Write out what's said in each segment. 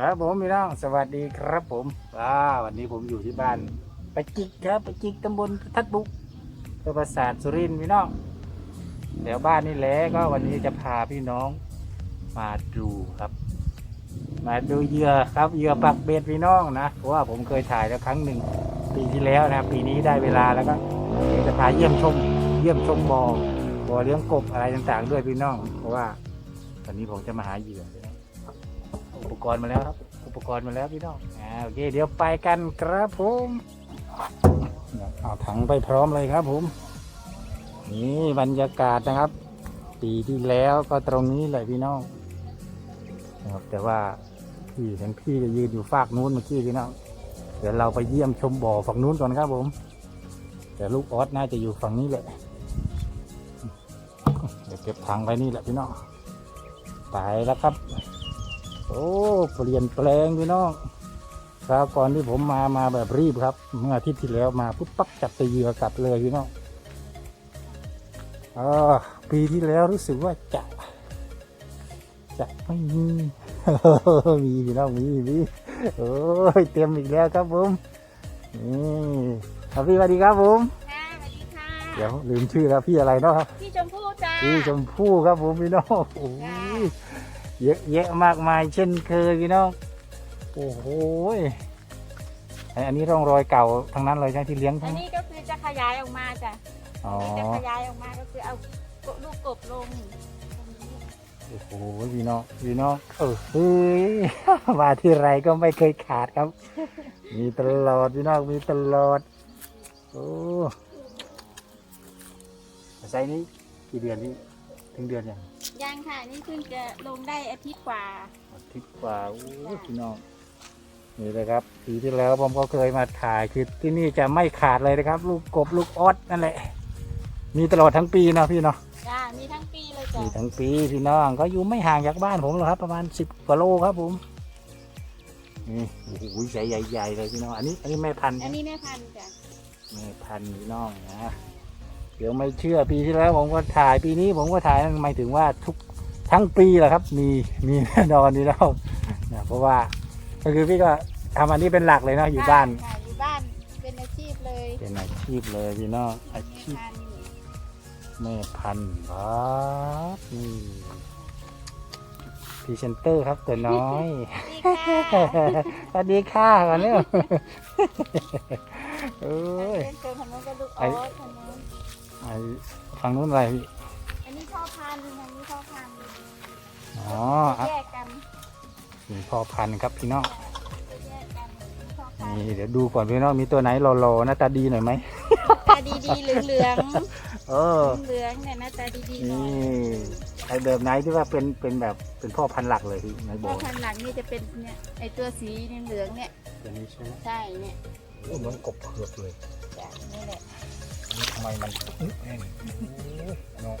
ครับผมพี่น้องสวัสดีครับผมว้าวันนี้ผมอยู่ที่บ้านปะจิกครับปะจิกตำบลทัดบุกอำเภอปราสาทสุรินทร์พี่น้องแถวบ้านนี่แหละก็วันนี้จะพาพี่น้องมาดูครับ มาดูเหยื่อครับเหยื่อปักเบ็ดพี่น้องนะเพราะว่าผมเคยถ่ายแล้วครั้งหนึ่งปีที่แล้วนะปีนี้ได้เวลาแล้วก็จะพาเยี่ยมชม เยี่ยมชมบ่อบ่อเลี้ยงกบอะไรต่างๆ ด้วยพี่น้อง เพราะว่าวันนี้ผมจะมาหาเหยื่อ อุปกรณ์มาแล้วครับ อุปกรณ์มาแล้วพี่น้องอ่าโอเค เดี๋ยวไปกันครับผมเอาถังไปพร้อมเลยครับผมนี่บรรยากาศนะครับ ปีที่แล้วก็ตรงนี้เลยพี่น้องนะครับแต่ว่าพี่เห็นพี่จะยืนอยู่ฝากนู้นเมื่อกี้พี่น้องเดี๋ยวเราไปเยี่ยมชมบ่อฝั่งนู้นก่อนครับผม แต่ลูกออสน่าจะอยู่ฝั่งนี้แหละเดี๋ยวเก็บถังไว้นี่แหละพี่น้องไปแล้วครับ โอ้เปลี่ยนแปลงพี่น้องคราวก่อนที่ผมมามาแบบรีบครับ เมื่ออาทิตย์ที่แล้วมาปุ๊บปั๊บจับไปเหยื่อกัดเลยพี่น้องอาปีที่แล้วรู้สึกว่าจะ จะไม่มีมีพี่น้องมีมีโอ้ยเตรียมอีกแล้วครับผมนี่ครับพี่สวัสดีครับผมค่ะสวัสดีค่ะเดี๋ยวลืมชื่อแล้วพี่อะไรเนาะครับพี่ชมพู่จ้าพี่ชมพู่ครับผมพี่น้องโอ้ย เยอะแยะมากมายเช่นเคยพี่น้อง โอ้โหยอันอันนี้ร่องรอยเก่าทั้งนั้นเลยใช่ไหมที่เลี้ยงอัทั้นงนี้ก็คือจะขยายออกมาจ้ะอ๋อ จะขยายออกมาก็คือเอาลูกกบลงโอ้โหพี่น้องพี่น้องเออเฮ้ย มาที่ไรก็ไม่เคยขาดครับ มีตลอดพี่น้องมีตลอดโอ้ไซส์นี้กี่เดือนนี่ ถึงเดือนยังยังค่ะ นี่เพิ่งจะลงได้อาทิตย์กว่า อาทิตย์กว่าโอ้ยพี่น้อง นี่เลยครับปีที่แล้วผมก็เคยมาถ่ายคือที่นี่จะไม่ขาดเลยนะครับ ลูกกบลูกออสนั่นแหละ มีตลอดทั้งปีเนาะพี่เนาะ จ้า มีทั้งปีเลยจ้ะมีทั้งปีพี่น้องก็อยู่ไม่ห่างจากบ้านผมหรอกครับ ประมาณสิบกว่าโลครับผม นี่โอ้โหใหญ่ใหญ่ๆเลยพี่น้อง อันนี้ อันนี้แม่พันธุ์อันนี้แม่พันธุ์จ้ะ แม่พันธุ์พี่น้องนะ เดี๋ยวไม่เชื่อปีที่แล้วผมก็ถ่ายปีนี้ผมก็ถ่ายหมายถึงว่าทุกทั้งปีแหละครับ มีมีแน่นอนนี่แล้วนะเพราะว่าก็คือพี่ก็ทำอันนี้เป็นหลักเลยเนาะอยู่บ้านค่ะอยู่บ้านเป็นอาชีพเลยเป็นอาชีพเลยพี่น้องอาชีพแม่พันธุ์แม่พันธุ์ครับนี่พรีเซนเตอร์ครับตัวน้อยนี่ค่ะสวัสดีค่ะก่อนเนี่ยเอ้ยเป็นเกินคนนู้นก็ลูกอไอ้อสคนนู้น ไอ้ฝั่งนู้นอะไรพี่อันนี้พ่อพันธุ์อันนี้พ่อพันธุ์อ๋ออะแยกกันนี่พ่อพันธุ์ครับพี่น้องจะแยกกันนี่พ่อพันธุ์นี่เดี๋ยวดูก่อนพี่น้องมีตัวไหนหล่อๆหน้าตาดีหน่อยไหมตาดีๆเหลืองเออๆเหลืองๆเนี่ยหน้าตาดีๆหน่นี่อยไอแบบไหนที่ว่าเป็นเป็นแบบเป็นพ่อพันธุ์หลักเลยพี่ในโบพ่อสถ์พันธุ์หลังนี่จะเป็นเนี่ยไอตัวสีเหลืองๆเนี่ยตัวนี้ใช่ไหมใช่เนี่ยโอ้เหมือนกบเผือกเลย จ้ะนี่แหละนี่ ทำไมมันอึ๊ะแน่นโอ้โหเนาะ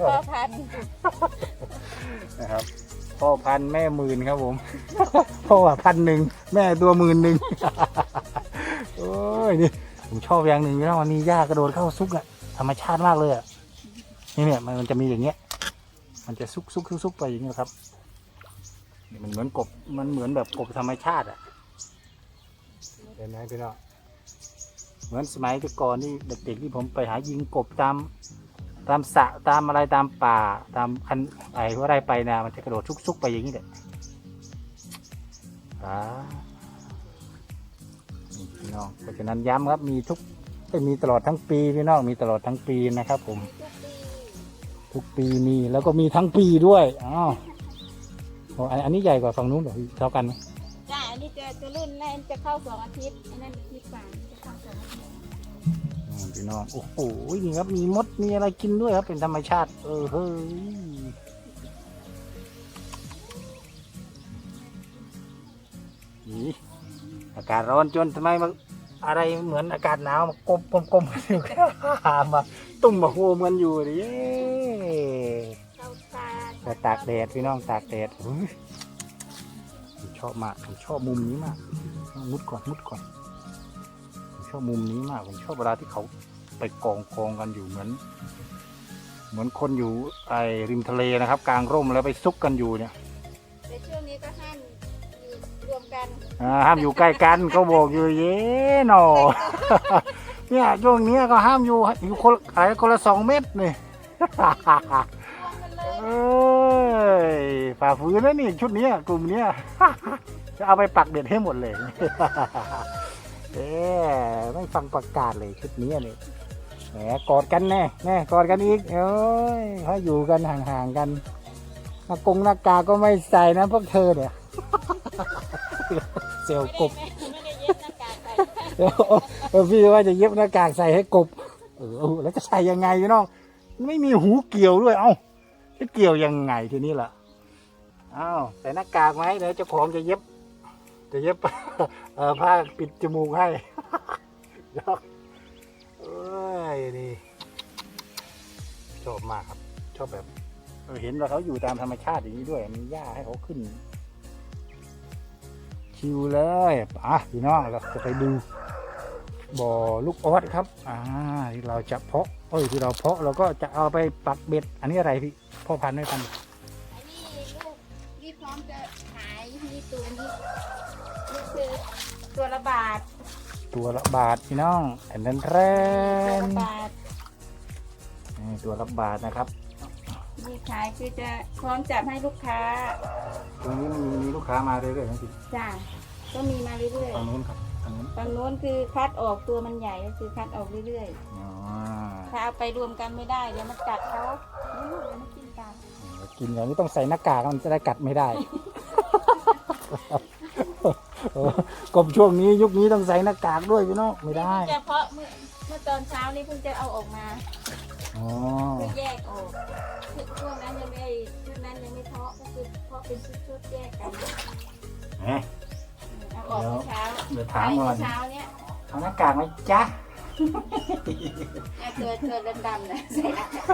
พ่อพันธุ์นะครับพ่อพันธุ์แม่หมื่นครับผม พ่อพันหนึ่งแม่ตัวหมื่นหนึ่ง โอ้ยนี่ผมชอบอย่างหนึ่งนะวันนี้ย่ากระโดดเข้าซุกอะธรรมชาติมากเลยอะนี่เนี่ยมันมันจะมีอย่างเงี้ย มันจะซุกซุกซุกซุกไปอย่างเงี้ยครับนี่มันเหมือนกบมันเหมือนแบบกบธรรมชาติอะเห็นไหมพี่น้อง เหมือนสมัยแต่ก่อนนี่เด็กๆที่ผมไปหายิงกบตามตามสระตามอะไรตามป่าตามคันไอ้ว่าไรไปนะมันจะกระโดดซุกๆไปอย่างนี้แหละอ่าพี่น้องเพราะฉะนั้นย้ำครับมีทุกมีตลอดทั้งปีพี่น้องมีตลอดทั้งปีนะครับ ผม ทุกปีมีแล้วก็มีทั้งปีด้วยอ้าวโอ้อันอันนี้ใหญ่กว่าฝั่งนู้นเหรอเท่ากันไหมจ้ะอันนี้จะจะรุ่นแรกจะเข้าสองอาทิตย์อันนั้นอาทิตย์กว่าจะเข้าสอง พี่น้อง โอ้โหนี่ครับ มีมด มีอะไรกินด้วยครับ เป็นธรรมชาติ เออเฮ้ยนี่อากาศร้อนจนทำไมมาอะไรเหมือนอากาศหนาวมากลมกลมกลมอยู่หามาตุ้มมาโฮมกันอยู่ดิเย้เข้าตากแดดพี่น้องตากแดดผมชอบมากผมชอบมุมนี้มากมุดก่อนมุดก่อนผมชอบมุมนี้มากผมชอบเวลาที่เขา ไปกองกองกันอยู่เหมือน เหมือนคนอยู่ไอ้ริมทะเลนะครับ กลางร่มแล้วไปซุกกันอยู่เนี่ยแต่ช่วงนี้ก็ห้ามรวมกันอ่าห้ามอยู่ใกล้กันก็บอกอยู่เย้หนอ เนี่ยช่วงเนี้ยก็ห้ามอยู่อยู่คนอะไรคนละสองเมตรนี่ รวมกันเลยเอ้ยฝ่าฝืนนะนี่ชุดเนี้ยกลุ่มเนี้ย จะเอาไปปักเด็ดให้หมดเลย เอ๊ไม่ฟังประกาศเลยชุดเนี้ยนี่ แหมกอดกันแน่แน่กอดกันอีกเอ้ยเขาอยู่กันห่างๆกันหน้ากงหน้ากากก็ไม่ใส่นะพวกเธอเนี่ยเซลลกบไม่ได้เย็บหน้ากากไปเออเออพี่ว่าจะเย็บหน้ากากใส่ให้กบเออแล้วจะใส่ยังไงพี่น้องไม่มีหูเกี่ยวด้วย เอ้าจะเกี่ยวยังไงทีนี้ล่ะอ้าวใส่หน้ากากไหมเดี๋ยวเจ้าของจะเย็บ จะเย็บ เออผ้าปิดจมูกให้ ยอก นี่ชอบมากครับ ชอบแบบเเห็นว่าเขาอยู่ตามธรรมชาติอย่างนี้ด้วย มีหญ้าให้เขาขึ้น ชิวเลยอะพี่น้องเราจะไปดูบ่อลูกออสครับ อ่าที่เราจะเพาะเอ้ยที่เราเพาะเราก็จะเอาไปปักเบ็ด อันนี้อะไรพี่พ่อพันธุ์ไม่พันธุ์อันนี้ลูกที่พร้อมจะขายนี่ตัวนี้นี่คือตัวละบาท ตัวละบาทพี่น้องแอนนันแรตัวนละบาทนี่ตัวละบาทนะครับ นี่ขายคือจะพร้อมจับให้ลูกค้าตรงนี้มันมีมีลูกค้ามาเรื่อยๆนะพี่จ้ะก็มีมาเรื่อยตรงนู้นครับตรงนู้นๆฝั่งโน้นคือคัดออกตัวมันใหญ่ก็คือคัดออกเรื่อยอ๋อๆ ถ้าเอาไปรวมกันไม่ได้เดี๋ยวมันกัดเขาไม่รู้เดี๋ยวมันกินกันกินอย่างนี้ต้องใส่หน้ากากมันจะได้กัดไม่ได้ เออกบช่วงนี้ยุคนี้ต้องใส่หน้ากากด้วยพี่น้องไม่ได้นี่เพิ่งจะเพาะเมื่อเมื่อตอนเช้านี่เพิ่งจะเอาออกมาอ๋อเพิ่งแยกออกคือช่วงนั้นยังไม่ชุดนั้นยังไม่เพาะก็คือเพาะเป็นชุดๆแยกกันเอ๊ะเอาออกเมื่อเช้าเดี๋ยวถามก่อนเมื่อเช้าเนี่ยเอาหน้ากากไหมจ๊ะเนี่ยเธอเธอดำๆนะใส่หน้ากาก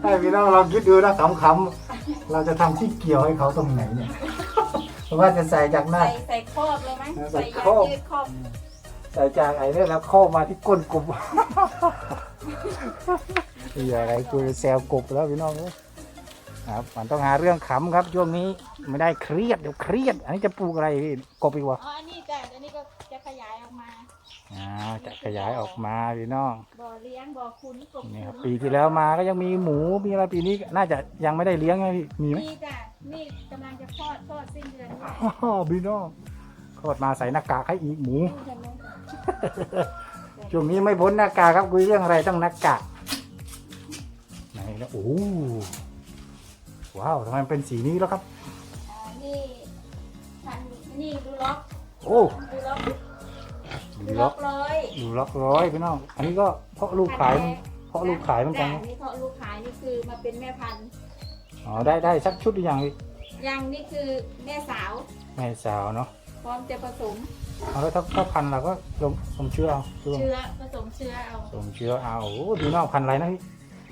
ให้พี่น้องเราคิดดูนะขำๆเราจะทำที่เกี่ยวให้เขาตรงไหนเนี่ย เพราะว่าจะใส่จากหน้า ใส่ใส่ครอบเลยไหมใส่ใส่คยารอบ ยืดครอบใส่จากไอ้เนี่ยแล้วเข้ามาที่ก้นกบนี่อะไรกูจะแซวกบแล้วพี่น้องเอ้ยครับมันต้องหาเรื่องขำครับช่วงนี้ไม่ได้เครียดเดี๋ยวเครียด อันนี้จะปลูกอะไรพี่กบอีกวะอ๋ออันนี้จ้ะอันนี้ก็จะขยายออกมาอ่าจะขยายออกมาพี่น้องบ่อเลี้ยงบ่อคุณกบนี่ครับคุณปีที่แล้วมาก็ยังมีหมูมีอะไรปีนี้ น่าจะยังไม่ได้เลี้ยงไงพี่มีไหมนี่จ้ะ นี่กำลังจะคลอดคลอดสิ้นเดือนนี้อ้าวพี่น้องทอดมาใส่หน้ากากให้อีกหมูนี่ทำไมช่วงนี้ไม่พ้นหน้ากากครับคุยเรื่องอะไรต้องหน้ากากไหนนะโอ้ว้าวทำไมมันเป็นสีนี้แล้วครับ อ่านี่พันนี่ดูล็อกโอ้ดูล็อกดูดูล็ล็ออกกร้อยดูล็อกร้อยพี่น้องอันนี้ก็เพาะลูกขายมันเพาะลูกขายเหมือนกันจ้ะนี่เพาะลูกขายนี่คือมาเป็นแม่พันธุ์ อ๋อได้ได้สักชุดหรือยังพี่ยังนี่คือแม่สาวแม่สาวเนาะพร้อมจะผสมเอาแล้วถ้าถ้าพันธุ์เราก็ลงลงเชื้อเอาลงเชื้อผสมเชื้อเอาลงเชื้อเอาโอ้พี่น้องพันธุ์อะไรนะพี่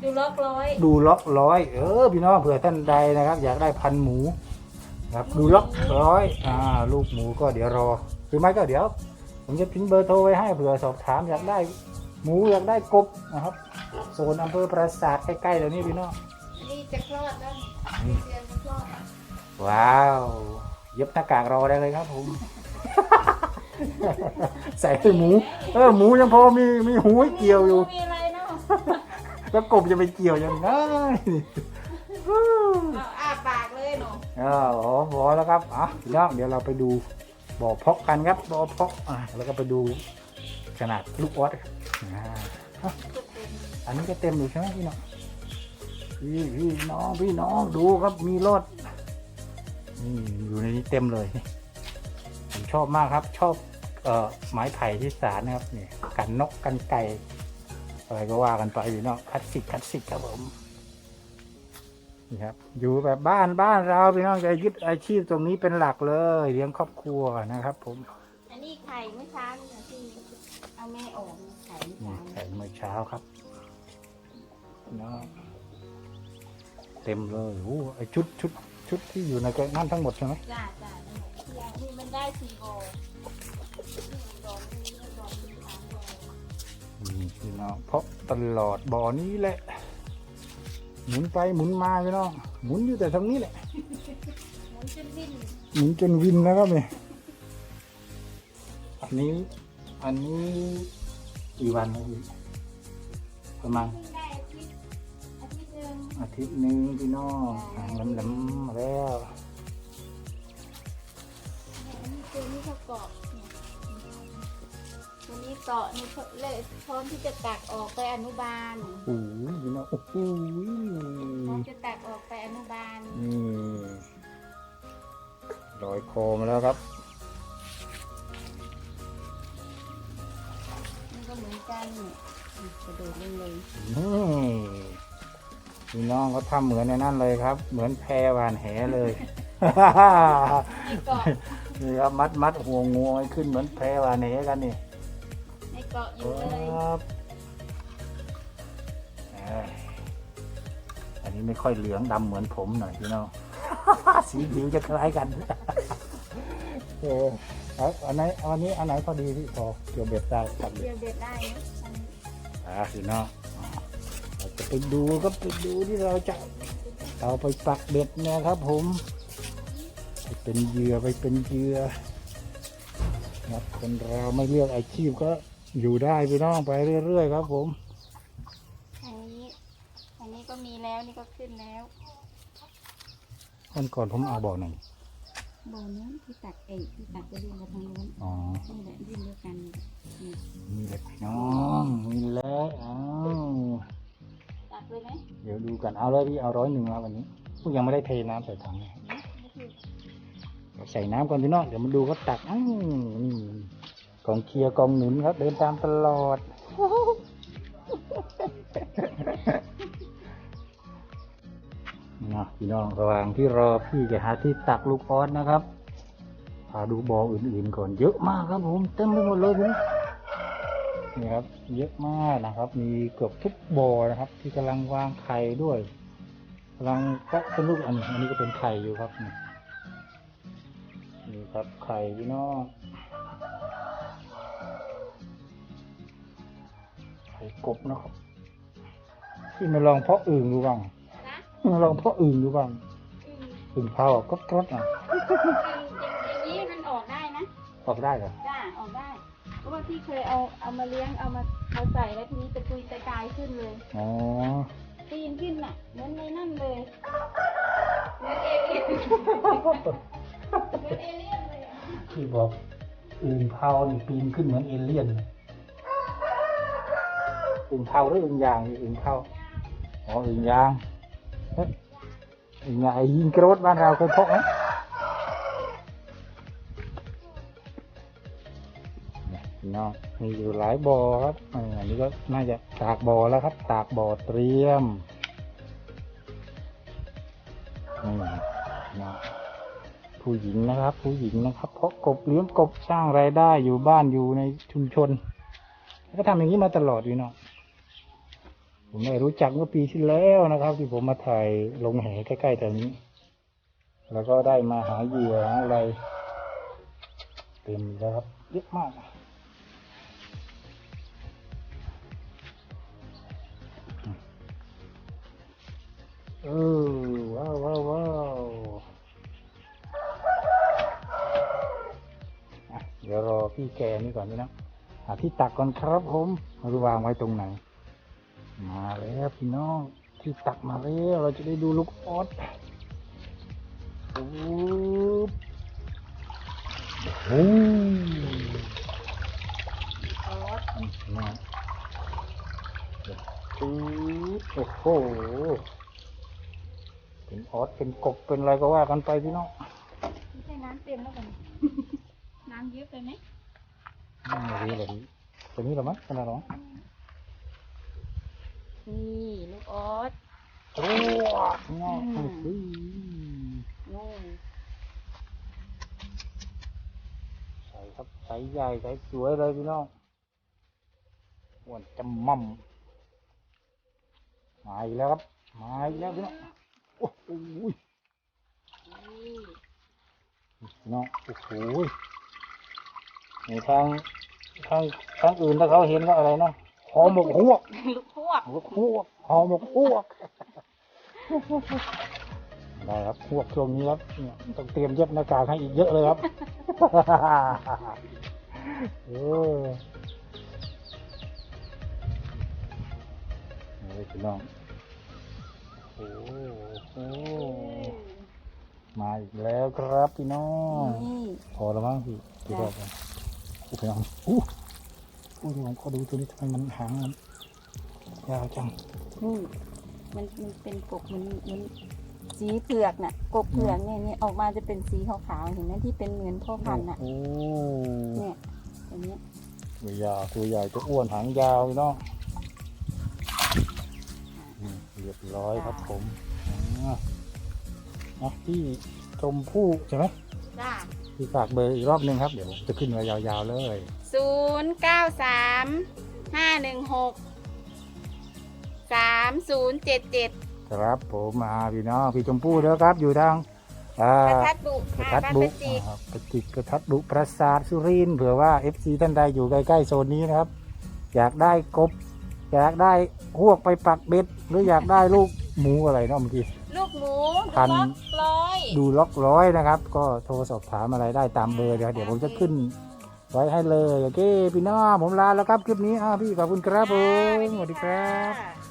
ดูล็อกร้อยดูล็อกร้อยเออพี่น้องเผื่อท่านใดนะครับ อยากได้พันหมูนะครับดูล็อกร้อยอ่าลูกหมูก็เดี๋ยวรอหรือไม่ก็เดี๋ยว ผมจะทิ้งเบอร์โทรไว้ให้เผื่อสอบถามอยากได้หมูอยากได้กบนะครับโซนอำเภอปราสาทใกล้ๆเดี๋ยวนี้พี่น้องอั นนี้จะคลอดแล้วนี่เดือนจะคลอดแล้วว้าว เย็บหน้ากากรอได้เลยครับผม ใส่ให้หมู เออหมูยังพอมีมีหูให้เกี่ยวอยู่ มีอะไรเนาะแล้วกบจะไปเกี่ยวยังไงเอาอ้าปากเลยหนูอ๋อพอแล้วครับอะพี่น้องเดี๋ยวเราไปดูบ่อเพาะกันครับบ่อเพาะอะแล้วก็ไปดูขนาดลูกออสครับอ่าอะอันนี้ก็เต็มอยู่ใช่ไหมพี่น้อง พี่พี่น้องพี่น้องดูครับมีรถนี่อยู่ในนี้เต็มเลยผมชอบมากครับ ชอบเอ่อไม้ไผ่ที่สารนะครับนี่กันนกกันไก่อะไรก็ว่ากันไปพี่น้องคลาสสิกคลาสสิกครับผมนี่ครับ อยู่แบบบ้านบ้านเราพี่น้องจะยึดอาชีพตรงนี้เป็นหลักเลยเลี้ยงครอบครัวนะครับ ผมอันนี้ไข่เมื่อเช้านี่นะที่เอาแม่ออกไข่เมื่อนี่เช้าไข่เมื่อเช้าครับเนาะ เต็มเลยโอ้ไอชุดชุดชุดที่อยู่ในกระนั่นทั้งหมดใช่ไหมจ้าจ้านี่อย่างนี้มันได้สี่โบนี่โบนี่โบนี่สามโบนี่พี่น้องเพราะตลอดบ่อนี้แหละ หมุนไปหมุนมาพี่น้องหมุนอยู่แต่ตรงนี้แหละหมุนจนวิ่นหมุนจนวินแล้วครับเนี่ยอันนี้อันนี้กี่วันแล้วพี่ประมาณ อาทิตย์หนึ่งพี่น้องหางแหลมๆมาแล้วเนี่ยอันนี้ตัวนี้เขาเกาะเนี่ยตัวนี้เกาะนี่เขาเลยพร้อมที่จะตักออกไปอนุบาลโอ้โหพี่น้องโอ้โหพร้อมจะตักออกไปอนุบาลนี่ลอยคอมาแล้วครับ นี่ก็เหมือนกันเนี่ยอืมกระโดดลงเลยนี่ พี่น้องเขาทำเหมือนในนั่นเลยครับ เหมือนแพรหวานแหเลย ในเกาะนี่ครับมัดมัดห่วงงูให้ขึ้นเหมือนแพรหวานแหกันนี่ในเกาะอยู่เลยครับเอ้ยอันนี้ไม่ค่อยเหลืองดำเหมือนผมหน่อยพี่น้อง สีผิวจะคล้ายกันเออเอาอันไหนเอาอันนี้อันไหนพอดีพี่พอเกี่ยวเบ็ดได้ครับเดียวเด็ดได้นะอันนี้อ่าพี่น้อง เราจะไปดูก็ไปดูที่เราจะเอาไปปักเบ็ดนะครับผมไปเป็นเหยื่อไปเป็นเหยื่อครับคนเราไม่เลือกอาชีพก็อยู่ได้พี่น้องไปเรื่อยๆครับผม อันนี้ อันนี้ก็มีแล้วนี่ก็ขึ้นแล้ววันก่อนผมเอาบ่อหนึ่งบ่อนู้นที่ตักเองที่ตักไปดูกับทางนู้นอ๋อนี่แหละดินเดียวกันนี่นี่แหละพี่น้องนี่แหละอ้าวตั กเลยไหมเดี๋ยวดูกันเอาเลยพี่เอาร้อยหนึ่งมาวันนี้พวกยังไม่ได้เทน้ำใส่ถังเลยใส่น้ำก่อนพี่น้องเดี๋ยวมาดูเขาตักอ้าวนี่กองเคียร์กองหนุนครับ เดินตามตลอด นะพี่น้องระหว่างที่รอพี่จะหาที่ตักลูกออสนะครับพาดูบ่ออื่นๆก่อนเยอะมากครับผมเต็มไปหมดเลยพี่ นี่ครับ เยอะมากนะครับ มีเกือบทุกบ่อนะครับ ที่กำลังวางไข่ด้วยกำลังเพาะเป็นลูกอันนี้อันนี้ก็เป็นไข่อยู่ครับนี่นี่ครับไข่พี่น้องไข่กบนะครับพี่มาลองเพาะอื่นดูบ้างนะมาลองเพาะอื่นดูบ้างอืมอื่นเผาอะก็กรดอะอย่างนี้มันออกได้นะออกได้เหรอ ว่าพี่เคยเอาเอามาเลี้ยงเอามาเอาใส่แล้วทีนี้ตะกุยตะกายขึ้นเลยอ๋อปีนขึ้นน่ะเหมือนในนั่นเลยเหมือนเอเลี่ยนเหมือนเอเลี่ยนเลยอะที่บอกอื่นเผานี่ปีนขึ้นเหมือนเอเลี่ยนอื่นเผาหรืออื่นยางนี่อื่นเผาอ๋ออื่นยางเฮ้ยอื่นยางไอ้ยิงกรดบ้านเราเคยพบไหม เนี่ยพี่น้องมีอยู่หลายบ่อครับอันนี้ก็น่าจะตากบ่อแล้วครับ ตากบ่อเตรียมนี่นะผู้หญิงนะครับ ผู้หญิงนะครับ เพราะกบเลี้ยงกบสร้างรายได้อยู่บ้านอยู่ในชุมชน ก็ทำอย่างนี้มาตลอดอยู่เนาะผมได้รู้จักเมื่อปีที่แล้วนะครับ ที่ผมมาถ่ายลงแหใกล้ๆแถวนี้ แล้วก็ได้มาหาเหยื่อหาอะไรเต็มแล้วครับเยอะมาก เออว้าวว้าวว้าวเดี๋ยวรอพี่แกนี่ก่อนนี่นะหาที่ตักก่อนครับผมรู้วางไว้ตรงไหน มาแล้วพี่น้องที่ตักมาแล้วเราจะได้ดูลูกออสปุ๊บโอ้โหอสโอ้โห เป็นออสเป็นกบเป็นอะไรก็ว่ากันไปพี่น้องไม่ใช่น้ำเต็มแล้วกันน้ำเยอะไปไหมไม่รู้เลยตัวนี้เหรอมั้งขนาดหรอนี่ลูกออสโอ้งอกอืมอื้อนู่นใส่ครับใส่ใหญ่ใส่สวยเลยพี่น้องอ้วนจำมั่มมาอีกแล้วครับมาอีกแล้วพี่น้องโอ้โหนี่พี่น้องโอ้โหในทางทางทางอื่นถ้าเขาเห็นก็อะไรเนาะหอหมกฮวกลูกพวกหมกฮวกหอหมกฮวกได้ครับพวกช่วงนี้ครับเนี่ยต้องเตรียมเย็บหน้ากากให้อีกเยอะเลยครับเออนี่พี่น้องโอ้โห มาอีกแล้วครับพี่น้อง นี่พอแล้วมั้งพี่พี่บอกกันโอ้พี่น้องอู้อู้เดี๋ยวผมขอดูตัวนี้ทำไมมันหางมันยาวจังนี่มันมันเป็นกบเหมันเหมันสีเผือกน่ะกบเผือกเนี่ยเนี่ยออกมาจะเป็นสีขาวๆเห็นไหมที่เป็นเหมือนพ่อพันธุ์น่ะ โอ้เนี่ยอย่างเนี้ยตัวยาวตัวใหญ่ตัวอ้วนหางยาวพี่น้อง รียบร้อยครับผมอะอะพี่ชมพู่ใช่ไหมจ้าพี่ฝากเบอร์อีกรอบหนึ่งครับ เดี๋ยวผมจะขึ้นมายาวๆเลย ศูนย์เก้าสามห้าหนึ่งหกสามศูนย์เจ็ดเจ็ดครับผมมาพี่น้องพี่ชมพู่เด้อครับอยู่ทางอ่า ประทัดบุกค่ะระทัดบ้านบุประจิกอ่าประจิกกระทัดบุปราสาทสุรินทร์เผื่อว่า FC ท่านใดอยู่ใกล้ๆโซนนี้นะครับ อยากได้กบ อยากได้หวกไปปักเบ็ด หรืออยากได้ลูกหมูอะไรเนาะเมื่อกี้ ลูกหมูพัน ล็อกร้อยดูล็อกร้อยนะครับ ก็โทรสอบถามอะไรได้ตามเบอร์เดี๋ยวเดี๋ยวผมจะขึ้น ไว้ให้เลย โอเค พี่น้องผมลาแล้วครับ คลิปนี้อ่าพี่ขอบคุณครับผมสวัสดีครับค่ะ